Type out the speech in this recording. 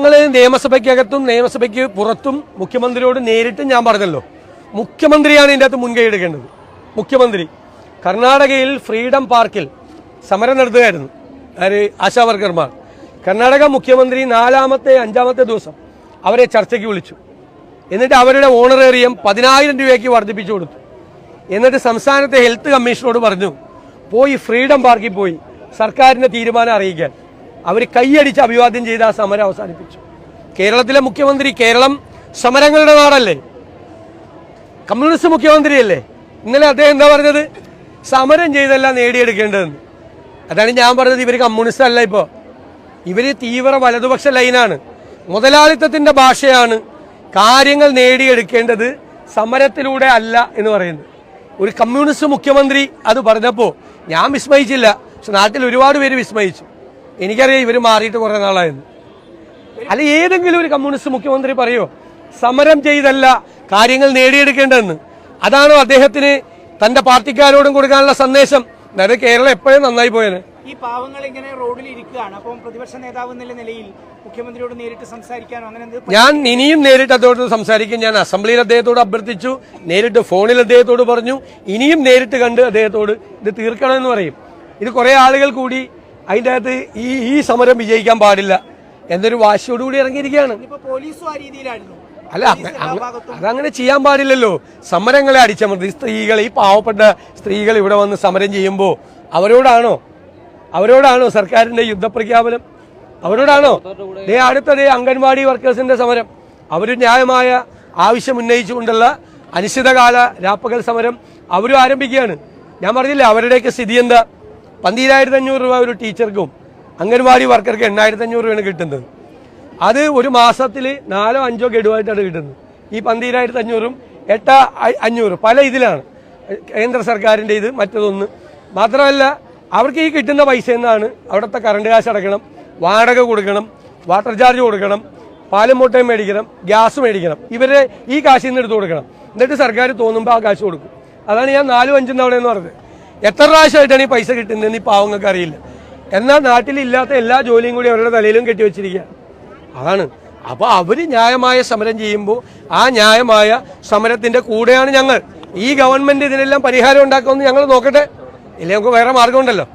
ഞങ്ങൾ നിയമസഭയ്ക്കകത്തും നിയമസഭയ്ക്ക് പുറത്തും മുഖ്യമന്ത്രിയോട് നേരിട്ട് ഞാൻ പറഞ്ഞല്ലോ. മുഖ്യമന്ത്രിയാണ് ഇതിന്റെ അകത്ത് മുൻകൈ എടുക്കേണ്ടത്. മുഖ്യമന്ത്രി. കർണാടകയിൽ ഫ്രീഡം പാർക്കിൽ സമരം നടത്തുകയായിരുന്നു. ആര്? ആശാവർക്കർമാർ കർണാടക മുഖ്യമന്ത്രി നാലാമത്തെ അഞ്ചാമത്തെ ദിവസം അവരെ ചർച്ചയ്ക്ക് വിളിച്ചു. എന്നിട്ട് അവരുടെ ഓണറേറിയം പതിനായിരം രൂപയ്ക്ക് വർദ്ധിപ്പിച്ചു കൊടുത്തു. എന്നിട്ട് സംസ്ഥാനത്തെ ഹെൽത്ത് കമ്മീഷനോട് പറഞ്ഞു പോയി ഫ്രീഡം പാർക്കിൽ പോയി സർക്കാരിന്റെ തീരുമാനം അറിയിക്കാൻ. അവർ കൈയടിച്ച് അഭിവാദ്യം ചെയ്ത് ആ സമരം അവസാനിപ്പിച്ചു. കേരളത്തിലെ മുഖ്യമന്ത്രി കേരളം സമരങ്ങളുടെ നാടല്ലേ? കമ്മ്യൂണിസ്റ്റ് മുഖ്യമന്ത്രിയല്ലേ? ഇന്നലെ അദ്ദേഹം എന്താ പറഞ്ഞത്? സമരം ചെയ്തല്ല നേടിയെടുക്കേണ്ടതെന്ന്. അതാണ് ഞാൻ പറഞ്ഞത് ഇവർ കമ്മ്യൂണിസ്റ്റ് അല്ല ഇപ്പോൾ ഇവർ തീവ്ര വലതുപക്ഷ ലൈനാണ്. മുതലാളിത്തത്തിന്റെ ഭാഷയാണ് കാര്യങ്ങൾ നേടിയെടുക്കേണ്ടത് സമരത്തിലൂടെ അല്ല എന്ന് പറയുന്നത്. ഒരു കമ്മ്യൂണിസ്റ്റ് മുഖ്യമന്ത്രി അത് പറഞ്ഞപ്പോൾ ഞാൻ വിസ്മയിച്ചില്ല. പക്ഷെ നാട്ടിൽ ഒരുപാട് പേര് വിസ്മയിച്ചു. എനിക്കറിയാം ഇവർ മാറിയിട്ട് കുറേ നാളായിരുന്നു അല്ല ഏതെങ്കിലും ഒരു കമ്മ്യൂണിസ്റ്റ് മുഖ്യമന്ത്രി പറയോ സമരം ചെയ്തല്ല കാര്യങ്ങൾ നേടിയെടുക്കേണ്ടതെന്ന് അതാണോ അദ്ദേഹത്തിന് തന്റെ പാർട്ടിക്കാരോടും കൊടുക്കാനുള്ള സന്ദേശം? അതായത് കേരളം എപ്പോഴും നന്നായി പോയത് ഈ പാവങ്ങൾ ഇങ്ങനെ റോഡിൽ ഇരിക്കുകയാണ്. അപ്പം പ്രതിപക്ഷ നേതാവ് എന്നുള്ള നിലയിൽ മുഖ്യമന്ത്രിയോട് നേരിട്ട് സംസാരിക്കാനോ അങ്ങനെ ഞാൻ ഇനിയും നേരിട്ട് അദ്ദേഹത്തോട് സംസാരിക്കും. ഞാൻ അസംബ്ലിയിൽ അദ്ദേഹത്തോട് അഭ്യർത്ഥിച്ചു. നേരിട്ട് ഫോണിൽ അദ്ദേഹത്തോട് പറഞ്ഞു. ഇനിയും നേരിട്ട് കണ്ട് അദ്ദേഹത്തോട് ഇത് തീർക്കണമെന്ന് പറയും. ഇത് കുറെ ആളുകൾ കൂടി അതിന്റെ അകത്ത് ഈ ഈ സമരം വിജയിക്കാൻ പാടില്ല എന്നൊരു വാശിയോടുകൂടി ഇറങ്ങിയിരിക്കുകയാണ്. അല്ല അതങ്ങനെ ചെയ്യാൻ പാടില്ലല്ലോ. സമരങ്ങളെ അടിച്ചമർത്തി. സ്ത്രീകൾ ഈ പാവപ്പെട്ട സ്ത്രീകൾ ഇവിടെ വന്ന് സമരം ചെയ്യുമ്പോൾ അവരോടാണോ? അവരോടാണോ സർക്കാരിന്റെ യുദ്ധപ്രഖ്യാപനം? അവരോടാണോ? ദേ അടുത്തത് അംഗൻവാടി വർക്കേഴ്സിന്റെ സമരം. അവർ ന്യായമായ ആവശ്യം ഉന്നയിച്ചുകൊണ്ടുള്ള അനിശ്ചിതകാല രാപ്പകൽ സമരം അവരും ആരംഭിക്കുകയാണ്. ഞാൻ പറഞ്ഞില്ല അവരുടെയൊക്കെ സ്ഥിതി എന്താ? പന്തിരായിരത്തി അഞ്ഞൂറ് രൂപ ഒരു ടീച്ചർക്കും അംഗൻവാടി വർക്കർക്ക് എണ്ണായിരത്തി അഞ്ഞൂറ് രൂപയാണ് കിട്ടുന്നത്. അത് ഒരു മാസത്തിൽ നാലോ അഞ്ചോ ഗഡുവായിട്ടാണ് കിട്ടുന്നത്. ഈ പന്തിരായിരത്തി അഞ്ഞൂറും എട്ട അഞ്ഞൂറ് പല ഇതിലാണ്. കേന്ദ്ര സർക്കാരിന്റെ ഇത് മറ്റതൊന്ന്. മാത്രമല്ല അവർക്ക് ഈ കിട്ടുന്ന പൈസ എന്നാണ് അവിടുത്തെ കറണ്ട് കാശ് അടക്കണം വാടക കൊടുക്കണം വാട്ടർ ചാർജ് കൊടുക്കണം പാലും മുട്ടയും മേടിക്കണം ഗ്യാസ് മേടിക്കണം. ഇവരെ ഈ കാശിൽ നിന്ന് എടുത്ത് കൊടുക്കണം. എന്നിട്ട് സർക്കാർ തോന്നുമ്പോൾ ആ കാശ് കൊടുക്കും. അതാണ് ഞാൻ നാലും അഞ്ചും തവണ എന്ന് പറഞ്ഞത്. എത്ര പ്രാവശ്യമായിട്ടാണ് ഈ പൈസ കിട്ടുന്നതെന്ന് ഈ പാവങ്ങൾക്ക് അറിയില്ല. എന്നാൽ നാട്ടിലില്ലാത്ത എല്ലാ ജോലിയും കൂടി അവരുടെ തലയിലും കെട്ടിവെച്ചിരിക്കുക അതാണ്. അപ്പൊ അവർ ന്യായമായ സമരം ചെയ്യുമ്പോൾ ആ ന്യായമായ സമരത്തിന്റെ കൂടെയാണ് ഞങ്ങൾ. ഈ ഗവൺമെന്റ് ഇതിനെല്ലാം പരിഹാരം ഉണ്ടാക്കുമെന്ന് ഞങ്ങൾ നോക്കട്ടെ. ഇല്ലെങ്കിൽ നമുക്ക് വേറെ മാർഗമുണ്ടല്ലോ.